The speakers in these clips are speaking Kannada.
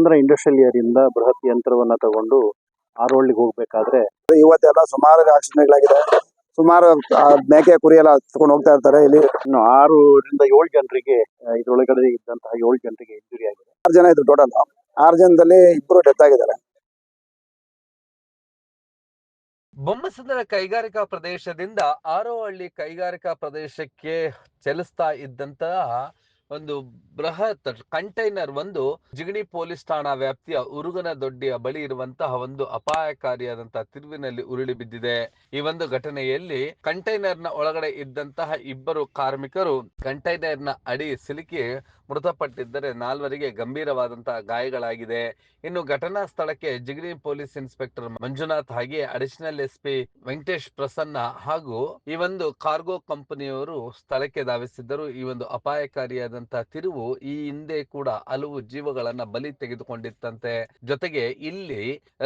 ಬೊಮ್ಮಸಂದ್ರ ಇಂಡಸ್ಟ್ರಿಯಲ್ ಏರಿಯಿಂದ ಬೃಹತ್ ಯಂತ್ರವನ್ನ ತಗೊಂಡು ಆರೋಳಿಗೆ ಹೋಗ್ಬೇಕಾದ್ರೆ ಇವತ್ತೆಲ್ಲ ಸುಮಾರು ಆಕ್ಸಿಡೆಂಟ್ಗಳಾಗಿದೆ. ಸುಮಾರು ಮೇಕೆ ಕುರಿ ಎಲ್ಲ ತಗೊಂಡು ಹೋಗ್ತಾ ಇರ್ತಾರೆ ಇಲ್ಲಿ. ಇನ್ನು ಆರರಿಂದ ಏಳು ಜನರಿಗೆ ಇದ್ರೊಳಗಡೆ ಇದ್ದಂತಹ ಏಳು ಜನರಿಗೆ ಇಂಜುರಿ ಆಗಿದೆ. ಆರು ಜನ ಇದ್ರು ಟೋಟಲ್ ಆರು ಜನದಲ್ಲಿ ಇಬ್ಬರು ಡೆತ್ ಆಗಿದ್ದಾರೆ. ಬೊಮ್ಮಸಂದ್ರ ಕೈಗಾರಿಕಾ ಪ್ರದೇಶದಿಂದ ಆರೋಹಳ್ಳಿ ಕೈಗಾರಿಕಾ ಪ್ರದೇಶಕ್ಕೆ ಚಲಿಸ್ತಾ ಇದ್ದಂತಹ ಒಂದು ಬೃಹತ್ ಕಂಟೈನರ್, ಒಂದು ಜಿಗಣಿ ಪೊಲೀಸ್ ಠಾಣಾ ವ್ಯಾಪ್ತಿಯ ಉರುಗನ ದೊಡ್ಡಿಯ ಬಳಿ ಇರುವಂತಹ ಒಂದು ಅಪಾಯಕಾರಿಯಾದಂತಹ ತಿರುವಿನಲ್ಲಿ ಉರುಳಿ ಬಿದ್ದಿದೆ. ಈ ಒಂದು ಘಟನೆಯಲ್ಲಿ ಕಂಟೈನರ್ನ ಒಳಗಡೆ ಇದ್ದಂತಹ ಇಬ್ಬರು ಕಾರ್ಮಿಕರು ಕಂಟೈನರ್ನ ಅಡಿ ಸಿಲುಕಿ ಮೃತಪಟ್ಟಿದ್ದರೆ ನಾಲ್ವರಿಗೆ ಗಂಭೀರವಾದಂತಹ ಗಾಯಗಳಾಗಿದೆ. ಇನ್ನು ಘಟನಾ ಸ್ಥಳಕ್ಕೆ ಜಿಗಣಿ ಪೊಲೀಸ್ ಇನ್ಸ್ಪೆಕ್ಟರ್ ಮಂಜುನಾಥ್ ಹಾಗೆ additional S P Venkatesh Prasanna ಹಾಗೂ ಈ ಒಂದು ಕಾರ್ಗೋ ಕಂಪನಿಯವರು ಸ್ಥಳಕ್ಕೆ ಧಾವಿಸಿದ್ದರು. ಈ ಒಂದು ಅಪಾಯಕಾರಿಯಾದಂತಹ ತಿರುವು ಈ ಹಿಂದೆ ಕೂಡ ಹಲವು ಜೀವಗಳನ್ನ ಬಲಿ ತೆಗೆದುಕೊಂಡಿತ್ತಂತೆ. ಜೊತೆಗೆ ಇಲ್ಲಿ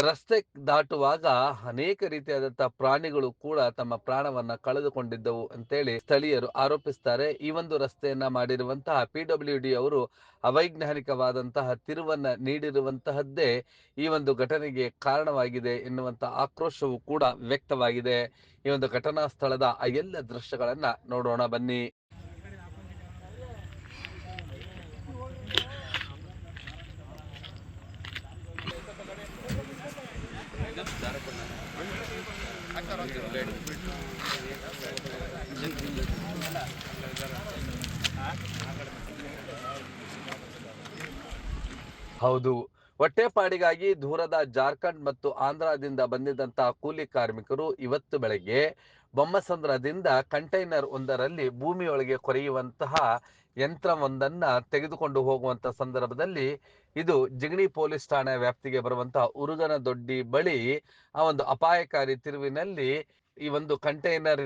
ರಸ್ತೆ ದಾಟುವಾಗ ಅನೇಕ ರೀತಿಯಾದಂತಹ ಪ್ರಾಣಿಗಳು ಕೂಡ ತಮ್ಮ ಪ್ರಾಣವನ್ನ ಕಳೆದುಕೊಂಡಿದ್ದವು ಅಂತೇಳಿ ಸ್ಥಳೀಯರು ಆರೋಪಿಸ್ತಾರೆ. ಈ ಒಂದು ರಸ್ತೆಯನ್ನ ಮಾಡಿರುವಂತಹ ಪಿ ಡಬ್ಲ್ಯೂ ಡಿ ಅವರು ಅವೈಜ್ಞಾನಿಕವಾದಂತಹ ತಿರುವನ್ನ ನೀಡಿರುವಂತಹದ್ದೇ ಈ ಒಂದು ಘಟನೆಗೆ ಕಾರಣವಾಗಿದೆ ಎನ್ನುವಂತಹ ಆಕ್ರೋಶವು ಕೂಡ ವ್ಯಕ್ತವಾಗಿದೆ. ಈ ಒಂದು ಘಟನಾ ಸ್ಥಳದ ಆ ಎಲ್ಲ ದೃಶ್ಯಗಳನ್ನ ನೋಡೋಣ ಬನ್ನಿ. ಹೌದು. ಹೊಟ್ಟೆಪಾಡಿಗಾಗಿ ದೂರದ ಜಾರ್ಖಂಡ್ ಮತ್ತು ಆಂಧ್ರದಿಂದ ಬಂದಿದ್ದಂತಹ ಕೂಲಿ ಕಾರ್ಮಿಕರು ಇವತ್ತು ಬೆಳಗ್ಗೆ ಬೊಮ್ಮಸಂದ್ರದಿಂದ ಕಂಟೈನರ್ ಒಂದರಲ್ಲಿ ಭೂಮಿಯೊಳಗೆ ಕೊರೆಯುವಂತಹ ಯಂತ್ರವೊಂದನ್ನ ತೆಗೆದುಕೊಂಡು ಹೋಗುವಂತ ಸಂದರ್ಭದಲ್ಲಿ ಇದು ಜಿಗಣಿ ಪೊಲೀಸ್ ಠಾಣೆ ವ್ಯಾಪ್ತಿಗೆ ಬರುವಂತಹ ಉರುಗನ ದೊಡ್ಡಿ ಬಳಿ ಆ ಒಂದು ಅಪಾಯಕಾರಿ ತಿರುವಿನಲ್ಲಿ ಈ ಒಂದು ಕಂಟೈನರ್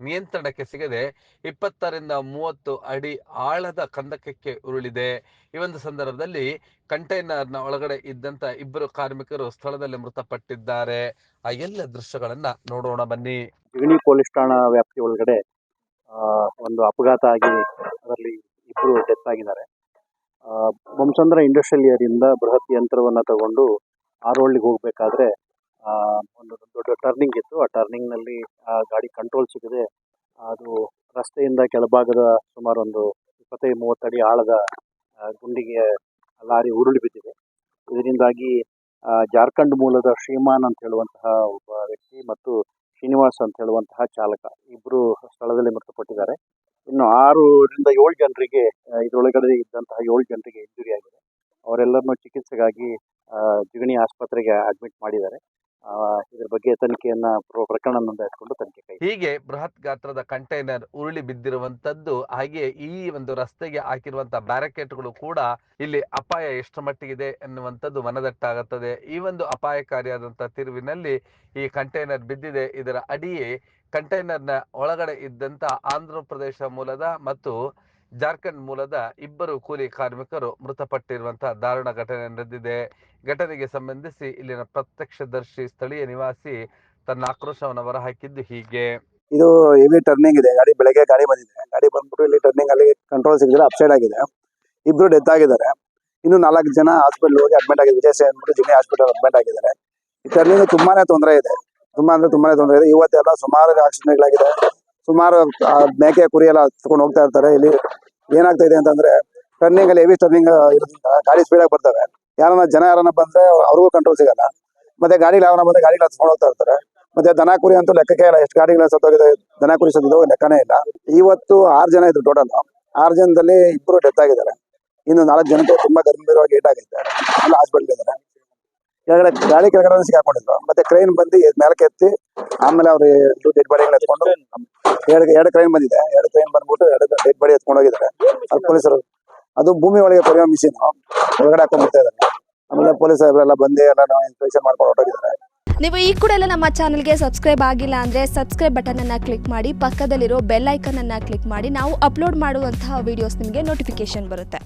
ನಿಯಂತ್ರಣಕ್ಕೆ ಸಿಗದೆ ಇಪ್ಪತ್ತರಿಂದ ಮೂವತ್ತು ಅಡಿ ಆಳದ ಕಂದಕಕ್ಕೆ ಉರುಳಿದೆ. ಈ ಒಂದು ಸಂದರ್ಭದಲ್ಲಿ ಕಂಟೈನರ್ನ ಒಳಗಡೆ ಇದ್ದಂತ ಇಬ್ಬರು ಕಾರ್ಮಿಕರು ಸ್ಥಳದಲ್ಲಿ ಮೃತಪಟ್ಟಿದ್ದಾರೆ. ಆ ಎಲ್ಲ ದೃಶ್ಯಗಳನ್ನ ನೋಡೋಣ ಬನ್ನಿ. ಜಿಗಣಿ ಪೊಲೀಸ್ ಠಾಣಾ ವ್ಯಾಪ್ತಿ ಒಳಗಡೆ ಒಂದು ಅಪಘಾತ ಆಗಿ ಅದರಲ್ಲಿ ಇಬ್ಬರು ಡೆತ್ ಆಗಿದ್ದಾರೆ. ಆ, ಬೊಮ್ಮಸಂದ್ರ ಇಂಡಸ್ಟ್ರಿಯಲ್ ಏರಿಯಿಂದ ಬೃಹತ್ ಯಂತ್ರವನ್ನು ತಗೊಂಡು ಆರೋಳಿಗೆ ಹೋಗಬೇಕಾದ್ರೆ ಒಂದು ದೊಡ್ಡ ಟರ್ನಿಂಗ್ ಇತ್ತು. ಆ ಟರ್ನಿಂಗ್ನಲ್ಲಿ ಆ ಗಾಡಿ ಕಂಟ್ರೋಲ್ ಸಿಗದೆ ಅದು ರಸ್ತೆಯಿಂದ ಕೆಳಭಾಗದ ಸುಮಾರು ಒಂದು ಇಪ್ಪತ್ತೈದು ಅಡಿ ಆಳದ ಗುಂಡಿಗೆ ಲಾರಿ ಉರುಳಿ ಬಿದ್ದಿದೆ. ಇದರಿಂದಾಗಿ ಜಾರ್ಖಂಡ್ ಮೂಲದ ಶ್ರೀಮಾನ್ ಅಂತ ಹೇಳುವಂತಹ ಒಬ್ಬ ವ್ಯಕ್ತಿ ಮತ್ತು ಶ್ರೀನಿವಾಸ್ ಅಂತ ಹೇಳುವಂತಹ ಚಾಲಕ ಇಬ್ಬರು ಸ್ಥಳದಲ್ಲಿ ಮೃತಪಟ್ಟಿದ್ದಾರೆ. ಇನ್ನು ಆರರಿಂದ ಏಳು ಜನರಿಗೆ ಇದರೊಳಗಡೆ ಇದ್ದಂತಹ ಏಳು ಜನರಿಗೆ ಇಂಜುರಿ ಆಗಿದೆ. ಅವರೆಲ್ಲರನ್ನೂ ಚಿಕಿತ್ಸೆಗಾಗಿ ಜಿಗಣಿ ಆಸ್ಪತ್ರೆಗೆ ಅಡ್ಮಿಟ್ ಮಾಡಿದ್ದಾರೆ. ಬಗ್ಗೆ ತನಿಖೆಯನ್ನ ಪ್ರ- ಪ್ರಕರಣ ನೋಂದಾಯಿಸಿಕೊಂಡು ತನಿಖೆ ಕೈ ಹೀಗೆ ಬೃಹತ್ ಗಾತ್ರದ ಕಂಟೈನರ್ ಉರುಳಿ ಬಿದ್ದಿರುವಂತದ್ದು, ಹಾಗೆ ಈ ಒಂದು ರಸ್ತೆಗೆ ಹಾಕಿರುವಂತಹ ಬ್ಯಾರಿಕೇಡ್ಗಳು ಕೂಡ ಇಲ್ಲಿ ಅಪಾಯ ಎಷ್ಟು ಮಟ್ಟಿಗಿದೆ ಎನ್ನುವಂಥದ್ದು ಮನದಟ್ಟಾಗುತ್ತದೆ. ಈ ಒಂದು ಅಪಾಯಕಾರಿಯಾದಂತಹ ತಿರುವಿನಲ್ಲಿ ಈ ಕಂಟೈನರ್ ಬಿದ್ದಿದೆ. ಇದರ ಅಡಿಯೇ ಕಂಟೈನರ್ನ ಒಳಗಡೆ ಇದ್ದಂತ ಆಂಧ್ರ ಪ್ರದೇಶ ಮೂಲದ ಮತ್ತು ಜಾರ್ಖಂಡ್ ಮೂಲದ ಇಬ್ಬರು ಕೂಲಿ ಕಾರ್ಮಿಕರು ಮೃತಪಟ್ಟಿರುವಂತಹ ದಾರುಣ ಘಟನೆ ನಡೆದಿದೆ. ಘಟನೆಗೆ ಸಂಬಂಧಿಸಿ ಇಲ್ಲಿನ ಪ್ರತ್ಯಕ್ಷದರ್ಶಿ, ಸ್ಥಳೀಯ ನಿವಾಸಿ ತನ್ನ ಆಕ್ರೋಶವನ್ನು ಹೊರಹಾಕಿದ್ದು ಹೀಗೆ. ಇದು ಹೆವಿ ಟರ್ನಿಂಗ್ ಇದೆ. ಗಾಡಿ ಬೆಳಗ್ಗೆ ಗಾಡಿ ಬಂದಿದೆ. ಗಾಡಿ ಬಂದ್ಬಿಟ್ಟು ಇಲ್ಲಿ ಟರ್ನಿಂಗ್ ಅಲ್ಲಿ ಕಂಟ್ರೋಲ್ ಸಿಗಲಿಲ್ಲ ಅಪ್ಸೈಡ್ ಆಗಿದೆ. ಇಬ್ರು ಡೆತ್ ಆಗಿದ್ದಾರೆ. ಇನ್ನು ನಾಲ್ಕು ಜನ ಹಾಸ್ಪಿಟಲ್ ಹೋಗಿ ಅಡ್ಮಿಟ್ ಆಗಿದೆ ವಿಜಯ್ ಅಂದ್ಬಿಟ್ಟು ಜಿಲ್ಲೆ ಹಾಸ್ಪಿಟಲ್ ಅಡ್ಮಿಟ್ ಆಗಿದ್ದಾರೆ. ಈ ಟರ್ನಿಂಗ್ ತುಂಬಾನೇ ತೊಂದರೆ ಇದೆ. ತುಂಬಾ ಅಂದ್ರೆ ತುಂಬಾನೇ ತೊಂದರೆ ಇದೆ. ಇವತ್ತೆಲ್ಲ ಸುಮಾರು ಆಕ್ಸಿಡೆಂಟ್ಗಳಾಗಿದೆ ಸುಮಾರು ಮೇಕೆ ಕುರಿ ಎಲ್ಲ ತಗೊಂಡು ಹೋಗ್ತಾ ಇರ್ತಾರೆ. ಇಲ್ಲಿ ಏನಾಗ್ತಾ ಇದೆ ಅಂತಂದ್ರೆ ಟರ್ನಿಂಗ್ ಅಲ್ಲಿ ಹೆವಿ ಟರ್ನಿಂಗ್ ಇರೋದ್ರಿಂದ ಗಾಡಿ ಸ್ಪೀಡ್ ಆಗಿ ಬರ್ತವೆ. ಯಾರನ್ನ ಜನ ಯಾರನ್ನ ಬಂದ್ರೆ ಅವ್ರಿಗೂ ಕಂಟ್ರೋಲ್ ಸಿಗಲ್ಲ. ಮತ್ತೆ ಗಾಡಿ ಯಾರನ್ನ ಬಂದ್ರೆ ಗಾಡಿ ಹತ್ಕೊಂಡು ಹೋಗ್ತಾ ಇರ್ತಾರೆ. ಮತ್ತೆ ದನ ಕುರಿ ಅಂತೂ ಲೆಕ್ಕಕ್ಕೆ ಇಲ್ಲ. ಎಷ್ಟು ಗಾಡಿಗಳ ಸತ್ತೋಗಿದೆ ದನ ಕುರಿ ಸತ್ತಿದ್ದು ಲೆಕ್ಕನೇ ಇಲ್ಲ. ಇವತ್ತು ಆರು ಜನ ಇದ್ರು ಟೋಟಲ್ ಆರು ಜನದಲ್ಲಿ ಇಬ್ಬರು ಡೆತ್ ಆಗಿದ್ದಾರೆ. ಇನ್ನು ನಾಲ್ಕು ಜನಕ್ಕೆ ತುಂಬಾ ಗಂಭೀರವಾಗಿ ಏಟ್ ಎಲ್ಲ ಹಾಸ್ಪಿಟಲ್ ಇದ್ದಾರೆ. ಕೆಳಗಡೆ ಗಾಳಿ ಕೆಳಗಡೆ ಸಿಗಾಕೊಂಡಿದ್ರು ಮತ್ತೆ ಕ್ರೈನ್ ಬಂದು ಮೇಲಕ್ಕೆ ಎತ್ತಿ, ಆಮೇಲೆ ಅವ್ರು ಡೆಡ್ ಬಾಡಿಗಳನ್ನ ಎತ್ಕೊಂಡು, ಎರಡು ಎರಡು ಕ್ರೈನ್ ಬಂದಿದೆ. ಎರಡು ಕ್ರೈನ್ ಬಂದ್ಬಿಟ್ಟು ಎರಡು ಡೆಡ್ ಬಾಡಿ ಎತ್ಕೊಂಡು ಹೋಗಿದ್ದಾರೆ. ಅಲ್ಲಿ ಪೊಲೀಸರು. ಅದು ಭೂಮಿ ಒಳಗೆ ಕೊರೆಯೋ ಮಿಷಿನ್ ಒಳಗಡೆ ಹಾಕೊಂಡು ಆಮೇಲೆ ಪೊಲೀಸ್ ಸಾಹೇಬ್ರೆಲ್ಲ ಬಂದು ಎಲ್ಲ ಇನ್ಸ್ಪೆಕ್ಷನ್ ಮಾಡ್ಕೊಂಡು ಹೊರಟೋಗಿದ್ದಾರೆ. ನೀವು ಈ ಕೂಡ ಎಲ್ಲ ನಮ್ಮ ಚಾನಲ್ಗೆ ಸಬ್ಸ್ಕ್ರೈಬ್ ಆಗಿಲ್ಲ ಅಂದರೆ ಸಬ್ಸ್ಕ್ರೈಬ್ ಬಟನನ್ನು ಕ್ಲಿಕ್ ಮಾಡಿ, ಪಕ್ಕದಲ್ಲಿರೋ ಬೆಲ್ ಐಕನನ್ನು ಕ್ಲಿಕ್ ಮಾಡಿ, ನಾವು ಅಪ್ಲೋಡ್ ಮಾಡುವಂತಹ ವೀಡಿಯೋಸ್ ನಿಮಗೆ ನೋಟಿಫಿಕೇಶನ್ ಬರುತ್ತೆ.